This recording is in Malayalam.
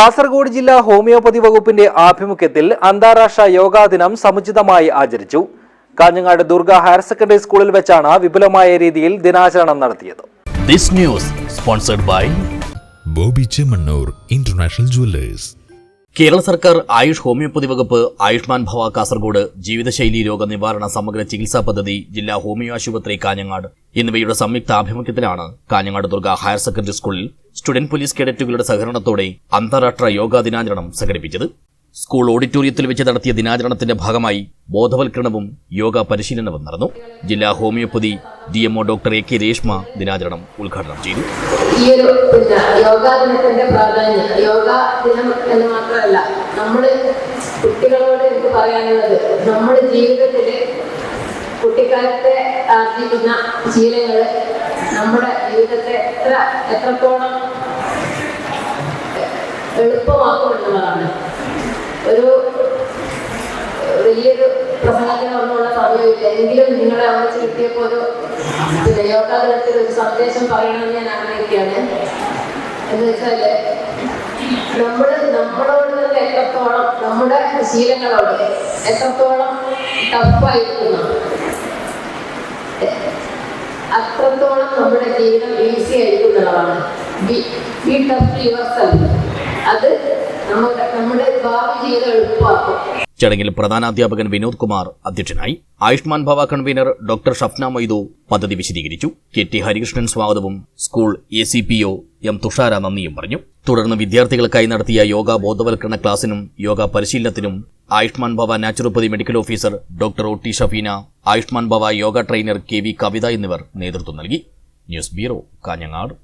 കാസർഗോഡ് ജില്ലാ ഹോമിയോപ്പതി വകുപ്പിന്റെ ആഭിമുഖ്യത്തിൽ അന്താരാഷ്ട്ര യോഗാ ദിനം സമുചിതമായി ആചരിച്ചു. കാഞ്ഞങ്ങാട് ദുർഗ ഹയർ സെക്കൻഡറി സ്കൂളിൽ വെച്ചാണ് വിപുലമായ രീതിയിൽ ദിനാചരണം നടത്തിയത്. This news sponsored by Bobby Chemmanur international jewellers. Kerala സർക്കാർ ആയുഷ് ഹോമിയോപ്പതി വകുപ്പ് ആയുഷ്മാൻ ഭവ കാസർഗോഡ് ജീവിതശൈലി രോഗ നിവാരണ സമഗ്ര ചികിത്സാ പദ്ധതി ജില്ലാ ഹോമിയോ ആശുപത്രി കാഞ്ഞങ്ങാട് എന്നിവയുടെ സംയുക്ത ആഭിമുഖ്യത്തിലാണ് കാഞ്ഞങ്ങാട് ദുർഗ ഹയർ സെക്കൻഡറി സ്കൂളിൽ സ്റ്റുഡന്റ് പോലീസ് കേഡറ്റുകളുടെ സഹകരണത്തോടെ അന്താരാഷ്ട്ര യോഗാ ദിനാചരണം സംഘടിപ്പിച്ചത്. സ്കൂൾ ഓഡിറ്റോറിയത്തിൽ വെച്ച് നടത്തിയ ദിനാചരണത്തിന്റെ ഭാഗമായി ബോധവൽക്കരണവും യോഗ പരിശീലനവും നടന്നു. ജില്ലാ homoeopathy D MO doctor A K Reshma ദിനാചരണം ഉദ്ഘാടനം ചെയ്തു ഈ ഒരു പിന്നെ യോഗാ ദിനത്തിന്റെ പ്രാധാന്യം യോഗാ ദിനം എന്ന് മാത്രമല്ല നമ്മൾ കുട്ടികളോട് എനിക്ക് പറയാനുള്ളത്? നമ്മുടെ ജീവിതത്തിൽ കുട്ടിക്കാലത്തെ ആർജിക്കുന്ന ശീലങ്ങൾ നമ്മുടെ ജീവിതത്തെ എത്ര എത്രത്തോളം എളുപ്പമാക്കുമെന്നുള്ളതാണ് ഒരു വലിയൊരു പ്രസംഗത്തിന് ഒന്നുള്ള സമയമില്ല. എങ്കിലും നിങ്ങളെ അവിടെ കിട്ടിയപ്പോൾ ഒരു പിന്നെ യോഗാ ഒരു സന്ദേശം പറയണമെന്ന് ഞാൻ ആഗ്രഹിക്കുകയാണ്. എന്ന് വെച്ചാൽ നമ്മൾ നമ്മളോട് തന്നെ എത്രത്തോളം നമ്മുടെ ശീലങ്ങളോട് എത്രത്തോളം ടഫായിരിക്കുന്നു. അത്രത്തോളം നമ്മുടെ ജീവിതം ഈസി ആയിരിക്കുന്നതാണ് ബി ടഫ് യുവർ അത് നമ്മുടെ നമ്മുടെ ഭാവി ജീവിതം എളുപ്പമാക്കും. ചടങ്ങിൽ പ്രധാനാധ്യാപകൻ വിനോദ് കുമാർ അധ്യക്ഷനായി. ആയുഷ്മാൻ ഭവ കൺവീനർ ഡോക്ടർ ഷഫ്ന മൊയ്തു പദ്ധതി വിശദീകരിച്ചു. കെ ടി ഹരികൃഷ്ണൻ സ്വാഗതവും school A C P O M Thushara നന്ദിയും പറഞ്ഞു. തുടർന്ന് വിദ്യാർത്ഥികൾക്കായി നടത്തിയ യോഗ ബോധവൽക്കരണ ക്ലാസിനും yoga പരിശീലനത്തിനും Ayushman Bhava naturopathy medical officer doctor O T Shafeena Ayushman Bhava yoga trainer K V Kavitha എന്നിവർ നേതൃത്വം നൽകി. News bureau Kanhangad.